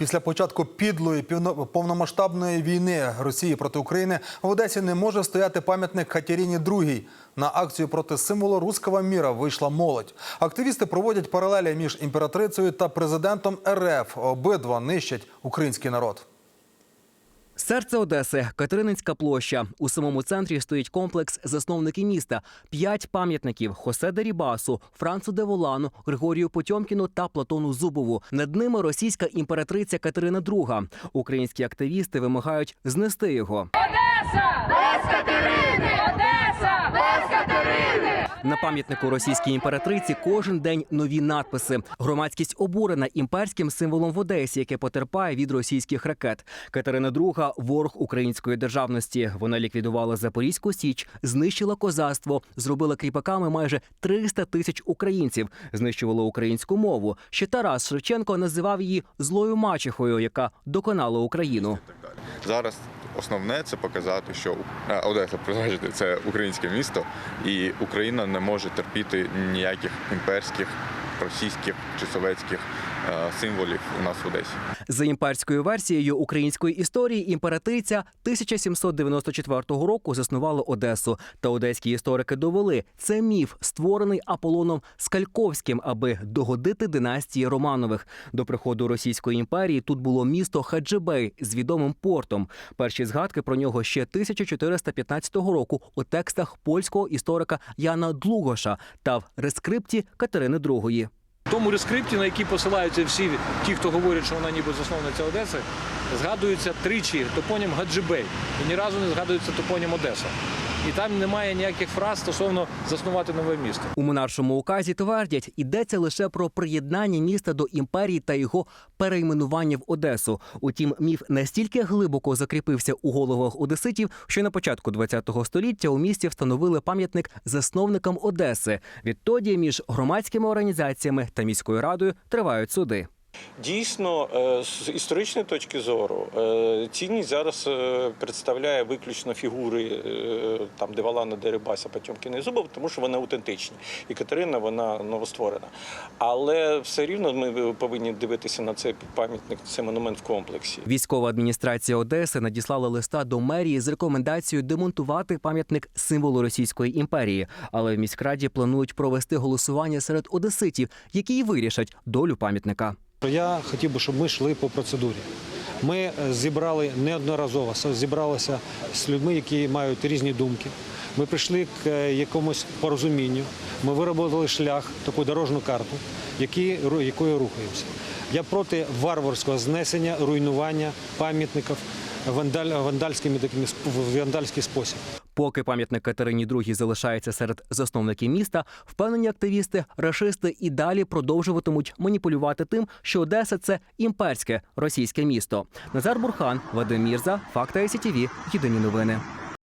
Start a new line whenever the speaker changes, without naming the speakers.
Після початку підлої повномасштабної війни Росії проти України в Одесі не може стояти пам'ятник Катерині II. На акцію проти символу руського міра вийшла молодь. Активісти проводять паралелі між імператрицею та президентом РФ. Обидва нищать український народ.
Серце Одеси, Катерининська площа. У самому центрі стоїть комплекс засновники міста. П'ять пам'ятників Хосе Дерібасу, Францу Деволану, Григорію Потьомкіну та Платону Зубову. Над ними російська імператриця Катерина II. Українські активісти вимагають знести його.
Одеса! Без Катерини! Одеса!
На пам'ятнику російській імператриці кожен день нові надписи. Громадськість обурена імперським символом в Одесі, яке потерпає від російських ракет. Катерина II – ворог української державності. Вона ліквідувала Запорізьку січ, знищила козацтво, зробила кріпаками майже 300 тисяч українців, знищувала українську мову. Ще Тарас Шевченко називав її злою мачехою, яка доконала Україну.
Зараз основне це показати, що е, Одеса призначити це українське місто, і Україна не може терпіти ніяких імперських, російських чи совєтських символів у нас в Одесі.
За імперською версією української історії імператриця 1794 року заснувала Одесу. Та одеські історики довели, це міф, створений Аполлоном Скальковським, аби догодити династії Романових. До приходу Російської імперії тут було місто Хаджибей з відомим портом. Перші згадки про нього ще 1415 року у текстах польського історика Яна Длугоша та в рескрипті Катерини II.
Тому рескрипті, на який посилаються всі ті, хто говорять, що вона ніби засновниця Одеси, згадується тричі топонім Гаджибей. І ні разу не згадується топонім Одеса. І там немає ніяких фраз стосовно заснувати нове місто.
У монаршому указі твердять, йдеться лише про приєднання міста до імперії та його перейменування в Одесу. Утім, міф настільки глибоко закріпився у головах одеситів, що на початку ХХ століття у місті встановили пам'ятник засновникам Одеси. Відтоді між громадськими організаціями та міською радою тривають суди.
Дійсно, е, з історичної точки зору е, цінність зараз е, представляє виключно фігури там Девалана, Дерибася, Потьомкіна і Зубова, тому що вони аутентичні. І Катерина вона новостворена. Але все рівно ми повинні дивитися на цей пам'ятник, цей монумент в комплексі.
Військова адміністрація Одеси надіслала листа до мерії з рекомендацією демонтувати пам'ятник символу Російської імперії. Але в міськраді планують провести голосування серед одеситів, які й вирішать долю пам'ятника.
Я хотів би, щоб ми йшли по процедурі. Ми е, зібрали неодноразово, зібралися з людьми, які мають різні думки. Ми прийшли к е, якомусь порозумінню. Ми виробили шлях, таку дорожну карту, якою рухаємося. Я проти варварського знесення, руйнування пам'ятників вандаль, вандальськими такими вандальський спосіб.
Поки пам'ятник Катерині II залишається серед засновників міста, впевнені активісти, рашисти і далі продовжуватимуть маніпулювати тим, що Одеса це імперське російське місто. Назар Бурхан, Вадим Мірза, Факта СІТІВІ, Єдині новини.